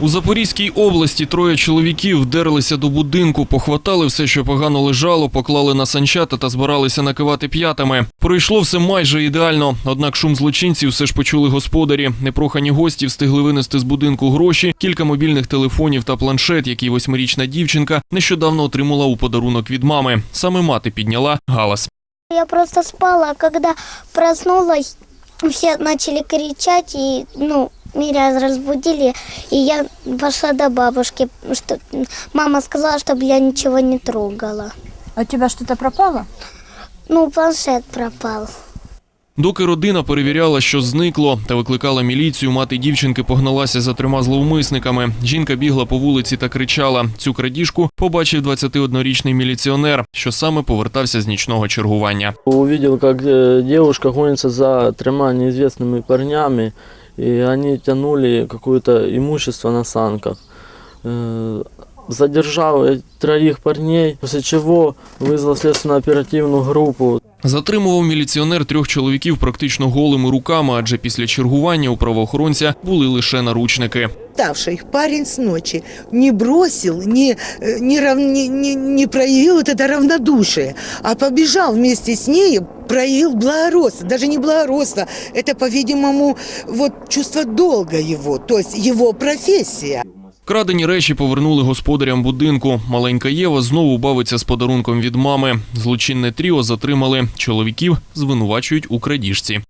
У Запорізькій області троє чоловіків вдерлися до будинку, похватали все, що погано лежало, поклали на санчата та збиралися накивати п'ятами. Пройшло все майже ідеально. Однак шум злочинців все ж почули господарі. Непрохані гості встигли винести з будинку гроші, кілька мобільних телефонів та планшет, який восьмирічна дівчинка нещодавно отримала у подарунок від мами. Саме мати підняла галас. Я просто спала, когда проснулась, все начали кричать, и, ну, меня разбудили, и я пошла до бабушки, что мама сказала, чтобы я ничего не трогала. А у тебя что-то пропало? Ну, планшет пропал. Доки родина перевіряла, що зникло, та викликала міліцію, мати дівчинки погналася за трьома зловмисниками. Жінка бігла по вулиці та кричала. Цю крадіжку побачив 21-річний міліціонер, що саме повертався з нічного чергування. Увидел, как э, девушка гонится за тремя неизвестными парнями, и они тянули какое-то имущество на санках. Э, Задержал э, троих парней, после чего вызвал следственно-оперативную группу. Затримував міліціонер трьох чоловіків практично голими руками, адже після чергування у правоохоронця були лише наручники. Ставший их парень с ночи не бросил, не, э, не, рав- не, не, не проявил вот это равнодушие, а побежал вместе с ней, проявил благородство, даже не благородство, это, по-видимому, вот чувство долга его, то есть его профессия. Крадені речі повернули господарям будинку. Маленька Єва знову бавиться з подарунком від мами. Злочинне тріо затримали. Чоловіків звинувачують у крадіжці.